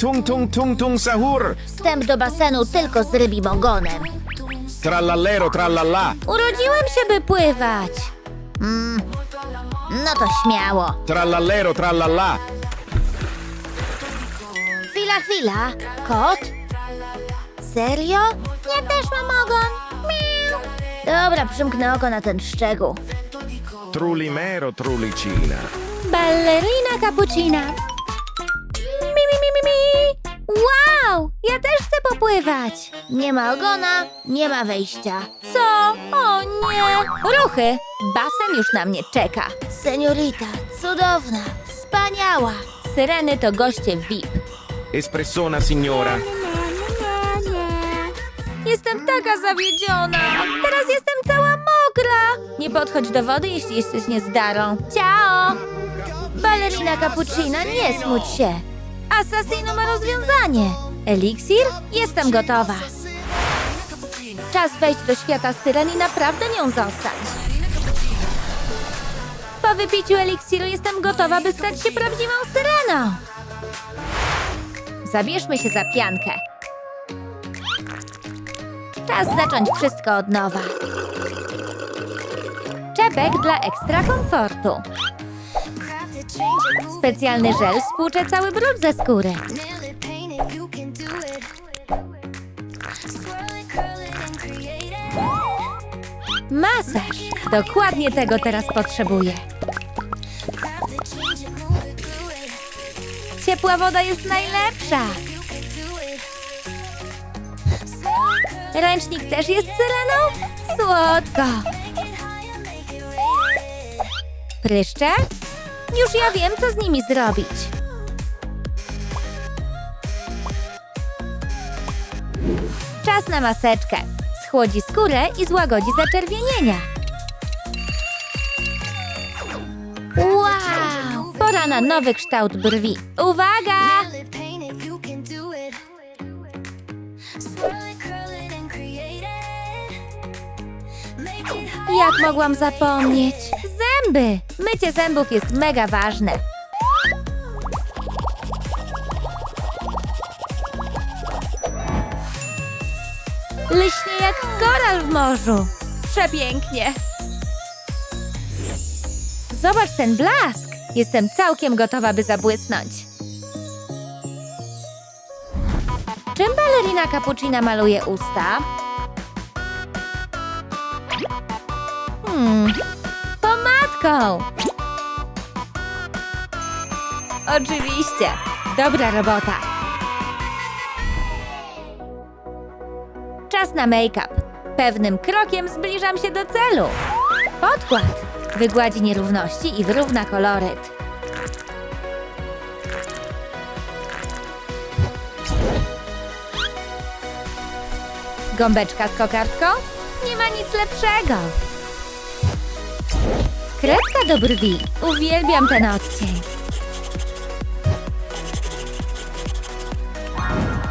tung tung tung tung sahur. Wstęp do basenu tylko z rybim ogonem. Trallallero. Urodziłem się, by pływać. Mm, no to śmiało. Trallallero trallallà. Chwila, chwila. Kot? Serio? Ja też mam ogon. Miau. Dobra, przymknę oko na ten szczegół. Trullimero trullicina. Ballerina cappuccina. Ja też chcę popływać. Nie ma ogona, nie ma wejścia. Co? O nie. Ruchy. Basen już na mnie czeka. Seniorita, cudowna, wspaniała. Syreny to goście VIP. Espressona signora. Jestem taka zawiedziona. Teraz jestem cała mokra. Nie podchodź do wody, jeśli jesteś niezdarą. Ciao! Balerina cappuccina, nie smuć się. Assassino ma rozwiązanie. Eliksir? Jestem gotowa. Czas wejść do świata syren i naprawdę nią zostać. Po wypiciu eliksiru jestem gotowa, by stać się prawdziwą syreną. Zabierzmy się za piankę. Czas zacząć wszystko od nowa. Czepek dla ekstra komfortu. Specjalny żel spłucze cały brud ze skóry. Masaż. Dokładnie tego teraz potrzebuję. Ciepła woda jest najlepsza. Ręcznik też jest syreną? Słodko. Pryszcze? Już ja wiem, co z nimi zrobić. Czas na maseczkę. Schłodzi skórę i złagodzi zaczerwienienia. Wow! Pora na nowy kształt brwi. Uwaga! Jak mogłam zapomnieć? Zęby! Mycie zębów jest mega ważne. Lśnie jak koral w morzu. Przepięknie. Zobacz ten blask. Jestem całkiem gotowa, by zabłysnąć. Czym balerina cappuccina maluje usta? Hmm, pomadką. Oczywiście. Dobra robota. Czas na make-up. Pewnym krokiem zbliżam się do celu. Podkład. Wygładzi nierówności i wyrówna koloryt. Gąbeczka z kokardką? Nie ma nic lepszego. Kredka do brwi. Uwielbiam ten odcień.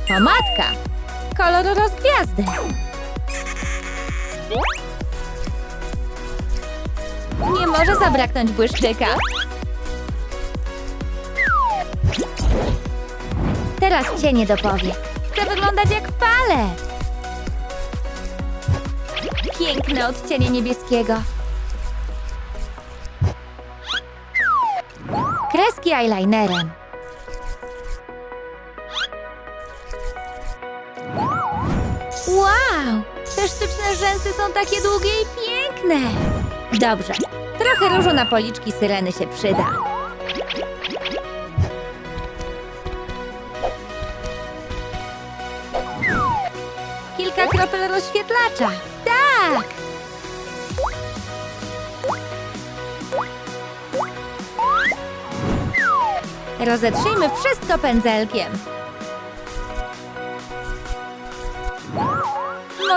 Pomadka. Kolor rozgwiazdy. Nie może zabraknąć błyszczyka. Teraz cienie do powiek. Chcę wyglądać jak fale. Piękne odcienie niebieskiego. Kreski eyelinerem. Sztuczne rzęsy są takie długie i piękne. Dobrze. Trochę różu na policzki syreny się przyda. Kilka kropel rozświetlacza. Tak! Rozetrzyjmy wszystko pędzelkiem.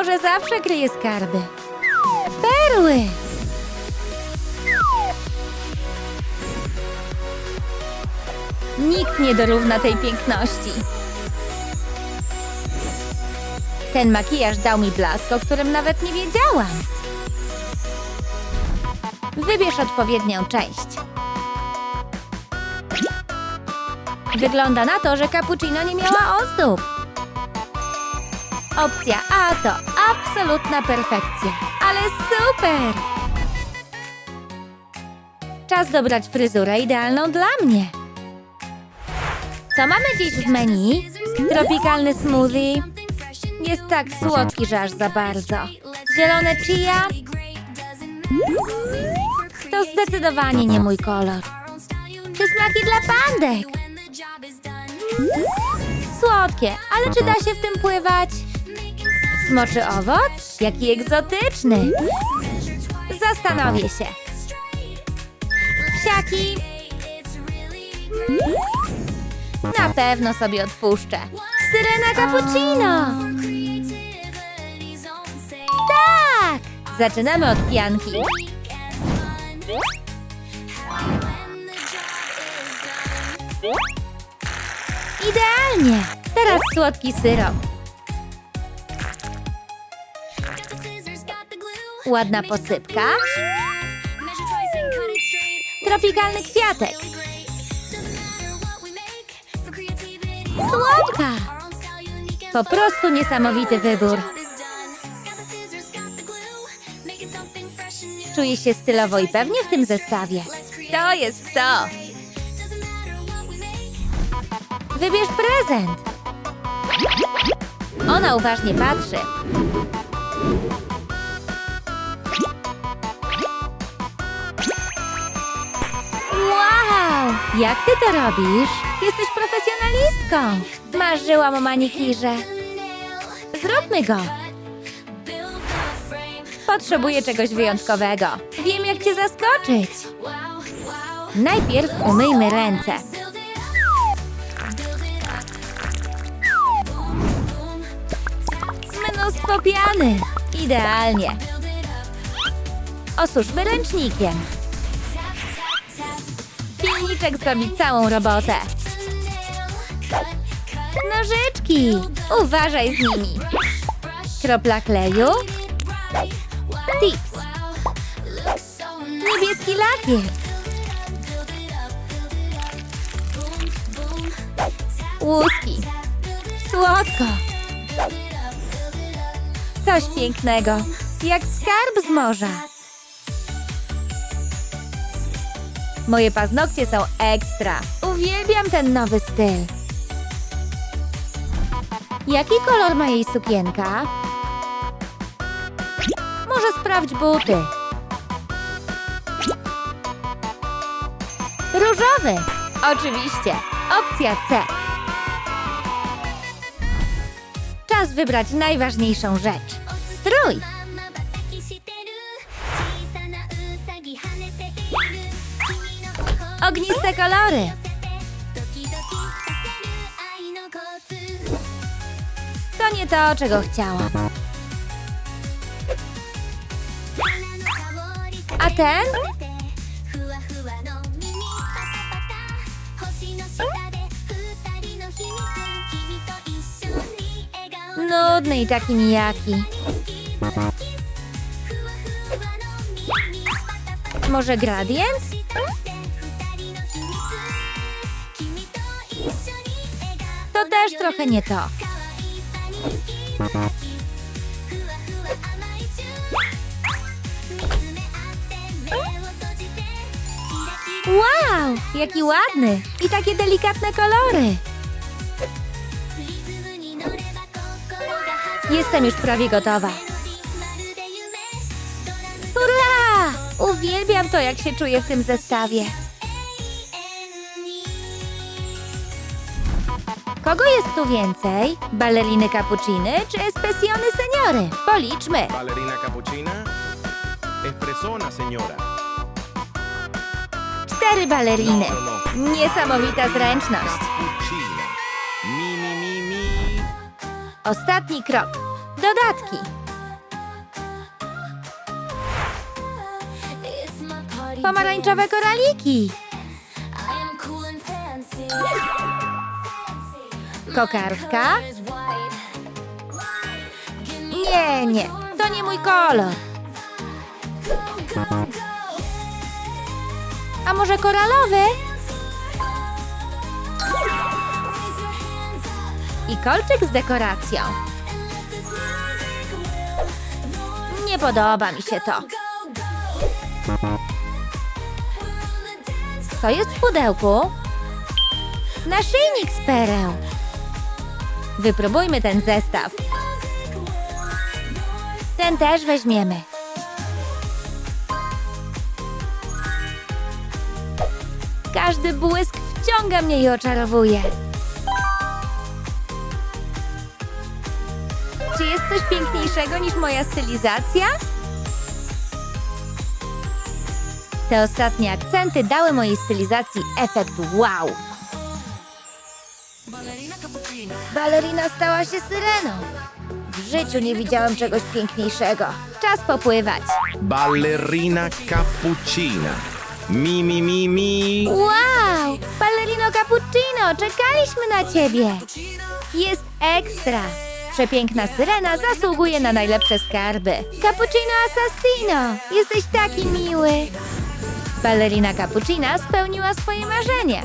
Może zawsze kryje skarby. Perły! Nikt nie dorówna tej piękności. Ten makijaż dał mi blask, o którym nawet nie wiedziałam. Wybierz odpowiednią część. Wygląda na to, że cappuccino nie miała ozdób. Opcja A to absolutna perfekcja. Ale super! Czas dobrać fryzurę idealną dla mnie. Co mamy dziś w menu? Tropikalny smoothie. Jest tak słodki, że aż za bardzo. Zielone chia to zdecydowanie nie mój kolor. Przysmaki dla pandek. Słodkie, ale czy da się w tym pływać? Smoczy owoc? Jaki egzotyczny. Zastanowię się. Psiaki. Na pewno sobie odpuszczę. Syrena cappuccino. Tak! Zaczynamy od pianki. Idealnie! Teraz słodki syrop. Ładna posypka. Tropikalny kwiatek. Słodka! Po prostu niesamowity wybór. Czuję się stylowo i pewnie w tym zestawie. To jest to! Wybierz prezent! Ona uważnie patrzy. Jak ty to robisz? Jesteś profesjonalistką! Marzyłam o manikirze. Zróbmy go! Potrzebuję czegoś wyjątkowego. Wiem, jak cię zaskoczyć. Najpierw umyjmy ręce. Mnóstwo piany. Idealnie. Osuszmy ręcznikiem. Pilniczek zrobi całą robotę. Nożyczki. Uważaj z nimi. Kropla kleju. Tips. Niebieski lakier. Łuski. Słodko. Coś pięknego. Jak skarb z morza. Moje paznokcie są ekstra. Uwielbiam ten nowy styl. Jaki kolor ma jej sukienka? Może sprawdź buty. Różowy. Oczywiście. Opcja C. Czas wybrać najważniejszą rzecz. Strój. Ogniste kolory. To nie to, czego chciałam. A ten? Nudny i taki nijaki. Może gradient? To też trochę nie to. Wow, jaki ładny i takie delikatne kolory. Jestem już prawie gotowa. Hurra! Uwielbiam to, jak się czuję w tym zestawie. Kogo jest tu więcej? Balleriny cappucciny czy espresjony seniory? Policzmy. Ballerina cappuccina. Espressona, señora. Cztery balleriny. No, no, no. Niesamowita zręczność. Cappuccina. Mi, mi, mi, mi. Ostatni krok. Dodatki. Pomarańczowe koraliki. Kokardka. Nie, nie. To nie mój kolor. A może koralowy? i kolczyk z dekoracją. Nie podoba mi się to. Co jest w pudełku? Naszyjnik z pereł. Wypróbujmy ten zestaw. Ten też weźmiemy. Każdy błysk wciąga mnie i oczarowuje. Czy jest coś piękniejszego niż moja stylizacja? Te ostatnie akcenty dały mojej stylizacji efekt wow. Balerina stała się syreną. W życiu nie widziałem czegoś piękniejszego. Czas popływać. Ballerina cappuccina. Mi, mi, mi, mi. Wow! Ballerino Cappuccino, czekaliśmy na ciebie! Jest ekstra! Przepiękna syrena zasługuje na najlepsze skarby. Cappuccino Assassino! Jesteś taki miły! Ballerina Cappuccina spełniła swoje marzenie.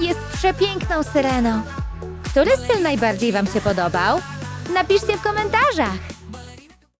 Jest przepiękną syreną. Który styl najbardziej Wam się podobał? Napiszcie w komentarzach.